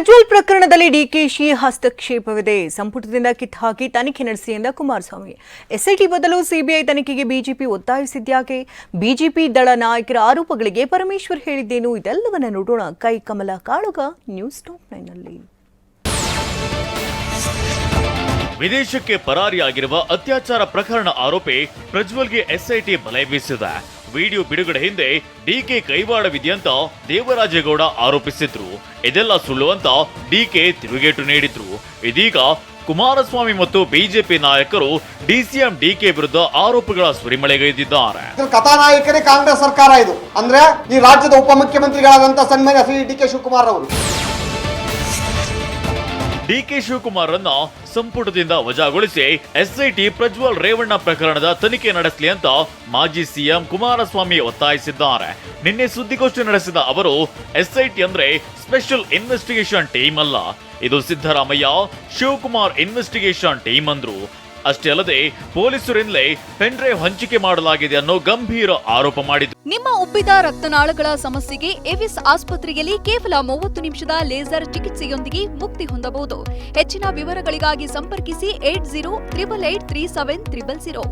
ಪ್ರಜ್ವಲ್ ಪ್ರಕರಣದಲ್ಲಿ ಡಿಕೆಶಿ ಹಸ್ತಕ್ಷೇಪವಿದೆ. ಸಂಪುಟದಿಂದ ಕಿತ್ತಾಕಿ ತನಿಖೆ ನಡೆಸಿ ಎಂದ ಕುಮಾರಸ್ವಾಮಿ. ಎಸ್ಐಟಿ ಬದಲು ಸಿಬಿಐ ತನಿಖೆಗೆ ಬಿಜೆಪಿ ಒತ್ತಾಯಿಸಿದ್ಯಾಕೆ? ಬಿಜೆಪಿ ದಳ ನಾಯಕರ ಆರೋಪಗಳಿಗೆ ಪರಮೇಶ್ವರ್ ಹೇಳಿದ್ದೇನು? ಇದೆಲ್ಲವನ್ನ ನೋಡೋಣ. ಕೈ ಕಮಲ ಕಾಳುಗ ನ್ಯೂಸ್ ಟಾಪ್ ನೈನ್ನಲ್ಲಿ. ವಿದೇಶಕ್ಕೆ ಪರಾರಿಯಾಗಿರುವ ಅತ್ಯಾಚಾರ ಪ್ರಕರಣ ಆರೋಪಿ ಪ್ರಜ್ವಲ್ಗೆ ಎಸ್ಐಟಿ ಬಲೆ ಬೀಸಿದೆ. ವಿಡಿಯೋ ಬಿಡುಗಡೆ ಹಿಂದೆ ಡಿಕೆ ಕೈವಾಡವಿದೆಯಂತ ದೇವರಾಜೇಗೌಡ ಆರೋಪಿಸಿದ್ರು. ಇದೆಲ್ಲ ಸುಳ್ಳು ಅಂತ ಡಿಕೆ ತಿರುಗೇಟು ನೀಡಿದ್ರು. ಇದೀಗ ಕುಮಾರಸ್ವಾಮಿ ಮತ್ತು ಬಿಜೆಪಿ ನಾಯಕರು ಡಿಸಿಎಂ ಡಿಕೆ ವಿರುದ್ಧ ಆರೋಪಗಳ ಸುರಿಮಳೆಗೈದಿದ್ದಾರೆ ಕಥಾನಾಯಕರೇ ಕಾಂಗ್ರೆಸ್ ಸರ್ಕಾರ ಇದು. ಅಂದ್ರೆ ಈ ರಾಜ್ಯದ ಉಪಮುಖ್ಯಮಂತ್ರಿಗಳಾದಂತ ಸನ್ಮಾನ್ಯ ಶ್ರೀ ಡಿ ಶಿವಕುಮಾರ್ ಅವರು. ಡಿಕೆ ಶಿವಕುಮಾರ್ ಅನ್ನ ಸಂಪುಟದಿಂದ ವಜಾಗೊಳಿಸಿ ಎಸ್ಐಟಿ ಪ್ರಜ್ವಲ್ ರೇವಣ್ಣ ಪ್ರಕರಣದ ತನಿಖೆ ನಡೆಸಲಿ ಅಂತ ಮಾಜಿ ಸಿಎಂ ಕುಮಾರಸ್ವಾಮಿ ಒತ್ತಾಯಿಸಿದ್ದಾರೆ. ನಿನ್ನೆ ಸುದ್ದಿಗೋಷ್ಠಿ ನಡೆಸಿದ ಅವರು, ಎಸ್ಐಟಿ ಅಂದ್ರೆ ಸ್ಪೆಷಲ್ ಇನ್ವೆಸ್ಟಿಗೇಷನ್ ಟೀಮ್ ಅಲ್ಲ. ಇದು ಸಿದ್ದರಾಮಯ್ಯ, ಶಿವಕುಮಾರ್ ಇನ್ವೆಸ್ಟಿಗೇಷನ್ ಟೀಮ್ ಅಂದ್ರು. ಅಷ್ಟೇ ಅಲ್ಲದೆ ಪೊಲೀಸರಿಂದಲೇ ಪೆನ್ಡ್ರೈವ್ ಹಂಚಿಕೆ ಮಾಡಲಾಗಿದೆ ಅನ್ನೋ ಗಂಭೀರ ಆರೋಪ ಮಾಡಿದ್ರು. ನಿಮ್ಮ ಉಬ್ಬಿದ ರಕ್ತನಾಳಗಳ ಸಮಸ್ಯೆಗೆ ಎವಿಸ್ ಆಸ್ಪತ್ರೆಯಲ್ಲಿ ಕೇವಲ ಮೂವತ್ತು ನಿಮಿಷದ ಲೇಸರ್ ಚಿಕಿತ್ಸೆಯೊಂದಿಗೆ ಮುಕ್ತಿ ಹೊಂದಬಹುದು. ಹೆಚ್ಚಿನ ವಿವರಗಳಿಗಾಗಿ ಸಂಪರ್ಕಿಸಿ eight zero triple eight three seven triple zero.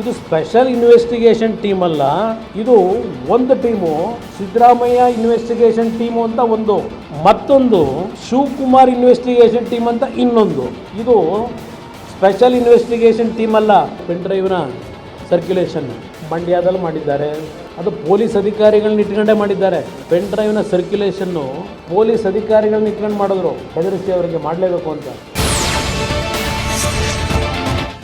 ಇದು ಸ್ಪೆಷಲ್ ಇನ್ವೆಸ್ಟಿಗೇಷನ್ ಟೀಮ್ ಅಲ್ಲ ಇದು ಒಂದು ಟೀಮು ಸಿದ್ದರಾಮಯ್ಯ ಇನ್ವೆಸ್ಟಿಗೇಷನ್ ಟೀಮು ಅಂತ ಒಂದು ಮತ್ತೊಂದು ಶಿವಕುಮಾರ್ ಇನ್ವೆಸ್ಟಿಗೇಷನ್ ಟೀಮ್ ಅಂತ ಇನ್ನೊಂದು. ಇದು ಸ್ಪೆಷಲ್ ಇನ್ವೆಸ್ಟಿಗೇಷನ್ ಟೀಮ್ ಅಲ್ಲ ಪೆನ್ ಡ್ರೈವ್ನ ಸರ್ಕ್ಯುಲೇಷನ್ ಮಂಡ್ಯದಲ್ಲಿ ಮಾಡಿದ್ದಾರೆ. ಅದು ಪೊಲೀಸ್ ಅಧಿಕಾರಿಗಳನ್ನ ಇಟ್ಕೊಂಡೇ ಮಾಡಿದ್ದಾರೆ. ಪೆನ್ ಡ್ರೈವ್ನ ಸರ್ಕ್ಯುಲೇಷನ್ನು ಪೊಲೀಸ್ ಅಧಿಕಾರಿಗಳನ್ನ ಇಟ್ಕೊಂಡು ಮಾಡಿದ್ರು. ಹೆದರಿಸಿ ಅವರಿಗೆ ಮಾಡಲೇಬೇಕು ಅಂತ.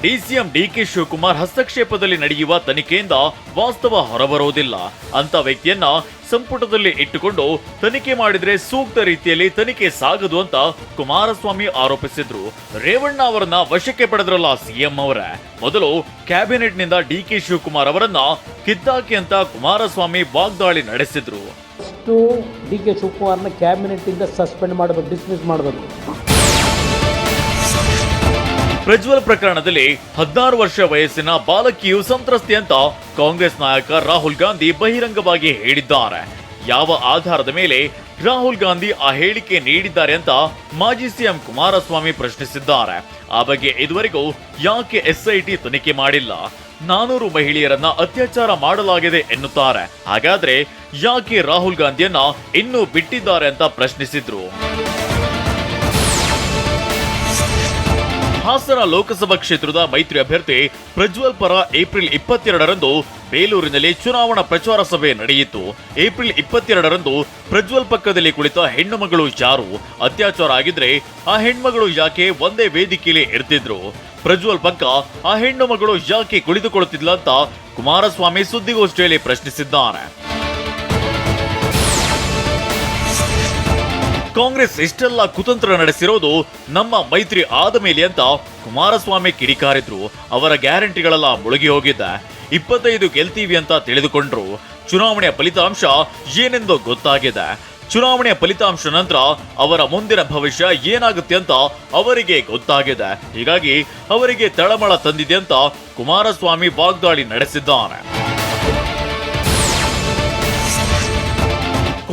ಡಿಸಿಎಂ ಡಿಕೆ ಶಿವಕುಮಾರ್ ಹಸ್ತಕ್ಷೇಪದಲ್ಲಿ ನಡೆಯುವ ತನಿಖೆಯಿಂದ ವಾಸ್ತವ ಹೊರಬರುವುದಿಲ್ಲ. ಅಂತ ವ್ಯಕ್ತಿಯನ್ನ ಸಂಪುಟದಲ್ಲಿ ಇಟ್ಟುಕೊಂಡು ತನಿಖೆ ಮಾಡಿದ್ರೆ ಸೂಕ್ತ ರೀತಿಯಲ್ಲಿ ತನಿಖೆ ಸಾಗದು ಅಂತ ಕುಮಾರಸ್ವಾಮಿ ಆರೋಪಿಸಿದ್ರು. ರೇವಣ್ಣ ಅವರನ್ನ ವಶಕ್ಕೆ ಪಡೆದ್ರಲ್ಲ ಸಿಎಂ ಅವರೇ. ಮೊದಲು ಕ್ಯಾಬಿನೆಟ್ ಕ್ಯಾಬಿನೆಟ್ನಿಂದ ಡಿಕೆ ಶಿವಕುಮಾರ್ ಅವರನ್ನ ಕಿತ್ತಾಕಿ ಅಂತ ಕುಮಾರಸ್ವಾಮಿ ವಾಗ್ದಾಳಿ ನಡೆಸಿದ್ರು. ಡಿ ಕೆ ಶಿವಕುಮಾರ್ನ ಕ್ಯಾಬಿನೆಟ್ಟಿಂದ ಸಸ್ಪೆಂಡ್ ಮಾಡಬೇಕು ಡಿಸ್ಮಿಸ್ ಮಾಡಬೇಕು ಪ್ರಜ್ವಲ್ ಪ್ರಕರಣದಲ್ಲಿ ಹದಿನಾರು ವರ್ಷ ವಯಸ್ಸಿನ ಬಾಲಕಿಯು ಸಂತ್ರಸ್ತೆ ಅಂತ ಕಾಂಗ್ರೆಸ್ ನಾಯಕ ರಾಹುಲ್ ಗಾಂಧಿ ಬಹಿರಂಗವಾಗಿ ಹೇಳಿದ್ದಾರೆ. ಯಾವ ಆಧಾರದ ಮೇಲೆ ರಾಹುಲ್ ಗಾಂಧಿ ಆ ಹೇಳಿಕೆ ನೀಡಿದ್ದಾರೆ ಅಂತ ಮಾಜಿ ಸಿಎಂ ಕುಮಾರಸ್ವಾಮಿ ಪ್ರಶ್ನಿಸಿದ್ದಾರೆ. ಆ ಬಗ್ಗೆ ಇದುವರೆಗೂ ಯಾಕೆ ಎಸ್ಐಟಿ ತನಿಖೆ ಮಾಡಿಲ್ಲ? ನಾನೂರು ಮಹಿಳೆಯರನ್ನ ಅತ್ಯಾಚಾರ ಮಾಡಲಾಗಿದೆ ಎನ್ನುತ್ತಾರೆ. ಹಾಗಾದ್ರೆ ಯಾಕೆ ರಾಹುಲ್ ಗಾಂಧಿಯನ್ನ ಇನ್ನೂ ಬಿಟ್ಟಿದ್ದಾರೆ ಅಂತ ಪ್ರಶ್ನಿಸಿದ್ರು? ಹಾಸನ ಲೋಕಸಭಾ ಕ್ಷೇತ್ರದ ಮೈತ್ರಿ ಅಭ್ಯರ್ಥಿ ಪ್ರಜ್ವಲ್ ಪರ ಏಪ್ರಿಲ್ ಇಪ್ಪತ್ತೆರಡರಂದು ಬೇಲೂರಿನಲ್ಲಿ ಚುನಾವಣಾ ಪ್ರಚಾರ ಸಭೆ ನಡೆಯಿತು. ಏಪ್ರಿಲ್ ಇಪ್ಪತ್ತೆರಡರಂದು ಪ್ರಜ್ವಲ್ ಪಕ್ಕದಲ್ಲಿ ಕುಳಿತ ಹೆಣ್ಣುಮಗಳು ಯಾರು? ಅತ್ಯಾಚಾರ ಆಗಿದ್ರೆ ಆ ಹೆಣ್ಮಗಳು ಯಾಕೆ ಒಂದೇ ವೇದಿಕೆಯಲ್ಲಿ ಇರ್ತಿದ್ರು? ಪ್ರಜ್ವಲ್ ಪಕ್ಕ ಆ ಹೆಣ್ಣು ಮಗಳು ಯಾಕೆ ಕುಳಿತುಕೊಳ್ಳುತ್ತಿಲ್ಲ ಅಂತ ಕುಮಾರಸ್ವಾಮಿ ಸುದ್ದಿಗೋಷ್ಠಿಯಲ್ಲಿ ಪ್ರಶ್ನಿಸಿದ್ದಾರೆ. ಕಾಂಗ್ರೆಸ್ ಇಷ್ಟೆಲ್ಲ ಕುತಂತ್ರ ನಡೆಸಿರೋದು ನಮ್ಮ ಮೈತ್ರಿ ಆದ ಮೇಲೆ ಅಂತ ಕುಮಾರಸ್ವಾಮಿ ಕಿಡಿಕಾರಿದ್ರು. ಅವರ ಗ್ಯಾರಂಟಿಗಳೆಲ್ಲ ಮುಳುಗಿ ಹೋಗಿದ್ದ. ಇಪ್ಪತ್ತೈದು ಗೆಲ್ತೀವಿ ಅಂತ ತಿಳಿದುಕೊಂಡ್ರು. ಚುನಾವಣೆಯ ಫಲಿತಾಂಶ ಏನೆಂದು ಗೊತ್ತಾಗಿದೆ. ಚುನಾವಣೆಯ ಫಲಿತಾಂಶ ನಂತರ ಅವರ ಮುಂದಿನ ಭವಿಷ್ಯ ಏನಾಗುತ್ತೆ ಅಂತ ಅವರಿಗೆ ಗೊತ್ತಾಗಿದೆ. ಹೀಗಾಗಿ ಅವರಿಗೆ ತಳಮಳ ತಂದಿದೆ ಅಂತ ಕುಮಾರಸ್ವಾಮಿ ವಾಗ್ದಾಳಿ ನಡೆಸಿದ್ದಾರೆ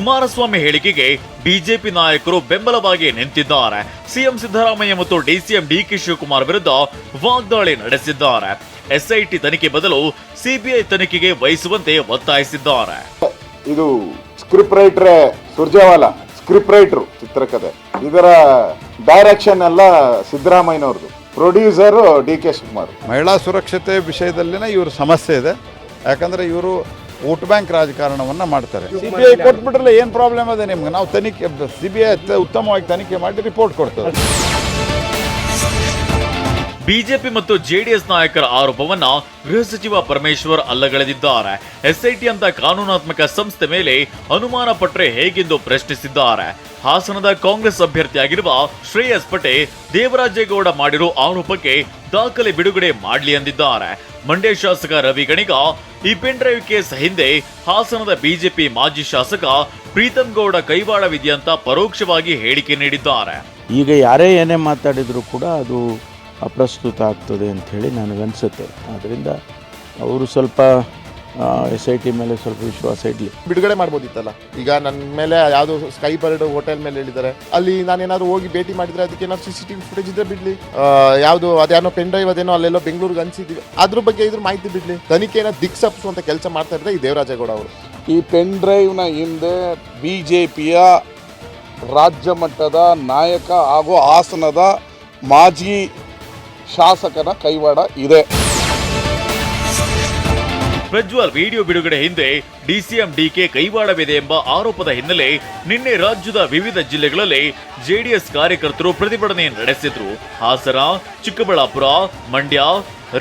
ಕುಮಾರಸ್ವಾಮಿ ಹೇಳಿಕೆಗೆ ಬಿಜೆಪಿ ನಾಯಕರು ಬೆಂಬಲವಾಗಿ ನಿಂತಿದ್ದಾರೆ. ಸಿಎಂ ಸಿದ್ದರಾಮಯ್ಯ ಮತ್ತು ಡಿಸಿಎಂ ಡಿಕೆ ಶಿವಕುಮಾರ್ ವಿರುದ್ಧ ವಾಗ್ದಾಳಿ ನಡೆಸಿದ್ದಾರೆ. ಎಸ್ಐಟಿ ತನಿಖೆ ಬದಲು ಸಿಬಿಐ ತನಿಖೆಗೆ ವಹಿಸುವಂತೆ ಒತ್ತಾಯಿಸಿದ್ದಾರೆ. ಇದು script writer Surjewala script writer ಚಿತ್ರಕಥೆ ಇದರ ಡೈರೆಕ್ಷನ್ ಎಲ್ಲ ಸಿದ್ದರಾಮಯ್ಯನವ್ರದ್ದು. Producer D K Shivakumar. ಮಹಿಳಾ ಸುರಕ್ಷತೆ ವಿಷಯದಲ್ಲಿನ ಇವ್ರ ಸಮಸ್ಯೆ ಇದೆ. ಯಾಕಂದ್ರೆ ಇವರು ವೋಟ್ ಬ್ಯಾಂಕ್ ರಾಜಕಾರಣವನ್ನ ಮಾಡ್ತಾರೆ. ಸಿ ಬಿ ಐ ಕೊಟ್ಬಿಟ್ರಲ್ಲ ಏನು ಪ್ರಾಬ್ಲಮ್ ಇದೆ ನಿಮ್ಗೆ? ನಾವು ತನಿಖೆ ಸಿ ಬಿ ಐ ಉತ್ತಮವಾಗಿ ತನಿಖೆ ಮಾಡಿ ರಿಪೋರ್ಟ್ ಕೊಡ್ತೇವೆ ಬಿಜೆಪಿ ಮತ್ತು ಜೆಡಿಎಸ್ ನಾಯಕರ ಆರೋಪವನ್ನ ಗೃಹ ಸಚಿವ ಪರಮೇಶ್ವರ್ ಅಲ್ಲಗಳೆದಿದ್ದಾರೆ. ಎಸ್ಐಟಿ ಅಂತ ಕಾನೂನಾತ್ಮಕ ಸಂಸ್ಥೆ ಮೇಲೆ ಅನುಮಾನ ಪಟ್ಟರೆ ಹೇಗೆಂದು ಪ್ರಶ್ನಿಸಿದ್ದಾರೆ. ಹಾಸನದ ಕಾಂಗ್ರೆಸ್ ಅಭ್ಯರ್ಥಿಯಾಗಿರುವ ಶ್ರೇಯಸ್ ಪಟೇ ದೇವರಾಜೇಗೌಡ ಮಾಡಿರೋ ಆರೋಪಕ್ಕೆ ದಾಖಲೆ ಬಿಡುಗಡೆ ಮಾಡಲಿ ಎಂದಿದ್ದಾರೆ. ಮಂಡ್ಯ ಶಾಸಕ ರವಿ ಗಣಿಗ ಈ ಪೆನ್ ಡ್ರೈವ್ ಕೇಸ್ ಹಿಂದೆ ಹಾಸನದ ಬಿಜೆಪಿ ಮಾಜಿ ಶಾಸಕ ಪ್ರೀತಂ ಗೌಡ ಕೈವಾಡವಿದೆಯಂತ ಪರೋಕ್ಷವಾಗಿ ಹೇಳಿಕೆ ನೀಡಿದ್ದಾರೆ. ಈಗ ಯಾರೇ ಏನೇ ಮಾತಾಡಿದ್ರು ಕೂಡ ಅದು ಅಪ್ರಸ್ತುತ ಆಗ್ತದೆ ಅಂತ ಹೇಳಿ ನನಗನ್ಸುತ್ತೆ. ಆದ್ದರಿಂದ ಅವರು ಸ್ವಲ್ಪ ಎಸ್ ಐ ಟಿ ಮೇಲೆ ಸ್ವಲ್ಪ ವಿಶ್ವಾಸ ಇಡಲಿ. ಬಿಡುಗಡೆ ಮಾಡ್ಬೋದಿತ್ತಲ್ಲ? ಈಗ ನನ್ನ ಮೇಲೆ ಯಾವುದು ಸ್ಕೈ ಬರ್ಡ್ ಹೋಟೆಲ್ ಮೇಲೆ ಹೇಳಿದ್ದಾರೆ. ಅಲ್ಲಿ ನಾನೇನಾದ್ರು ಹೋಗಿ ಭೇಟಿ ಮಾಡಿದ್ರೆ ಅದಕ್ಕೆ ಏನಾದ್ರು C C T V footage ಇದ್ರೆ ಬಿಡ್ಲಿ. ಯಾವುದು ಅದೇನೋ ಪೆನ್ ಡ್ರೈವ್ ಅದೇನೋ ಅಲ್ಲೆಲ್ಲೋ ಬೆಂಗಳೂರಿಗೆ ಅನ್ಸಿದ್ವಿ. ಅದ್ರ ಬಗ್ಗೆ ಇದ್ರ ಮಾಹಿತಿ ಬಿಡ್ಲಿ. ದಿಕ್ಸಪ್ಸು ಅಂತ ಕೆಲಸ ಮಾಡ್ತಾ ಇದ್ದಾರೆ ಈ ದೇವರಾಜೇಗೌಡ ಅವರು. ಈ ಪೆನ್ ಡ್ರೈವ್ನ ಹಿಂದೆ ಬಿ ಜೆ ಪಿಯ ರಾಜ್ಯ ಮಟ್ಟದ ನಾಯಕ ಹಾಗೂ ಹಾಸನದ ಮಾಜಿ ಶಾಸಕನ ಕೈವಾಡ ಇದೆ. ಪ್ರಜ್ವಲ್ ವಿಡಿಯೋ ಬಿಡುಗಡೆ ಹಿಂದೆ ಡಿಸಿಎಂ ಡಿಕೆ ಕೈವಾಡವಿದೆ ಎಂಬ ಆರೋಪದ ಹಿನ್ನೆಲೆ ನಿನ್ನೆ ರಾಜ್ಯದ ವಿವಿಧ ಜಿಲ್ಲೆಗಳಲ್ಲಿ ಜೆಡಿಎಸ್ ಕಾರ್ಯಕರ್ತರು ಪ್ರತಿಭಟನೆ ನಡೆಸಿದ್ರು. ಹಾಸನ, ಚಿಕ್ಕಬಳ್ಳಾಪುರ, ಮಂಡ್ಯ,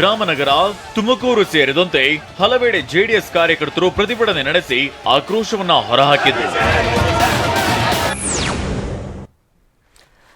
ರಾಮನಗರ, ತುಮಕೂರು ಸೇರಿದಂತೆ ಹಲವೆಡೆ ಜೆಡಿಎಸ್ ಕಾರ್ಯಕರ್ತರು ಪ್ರತಿಭಟನೆ ನಡೆಸಿ ಆಕ್ರೋಶವನ್ನ ಹೊರಹಾಕಿದ್ರು.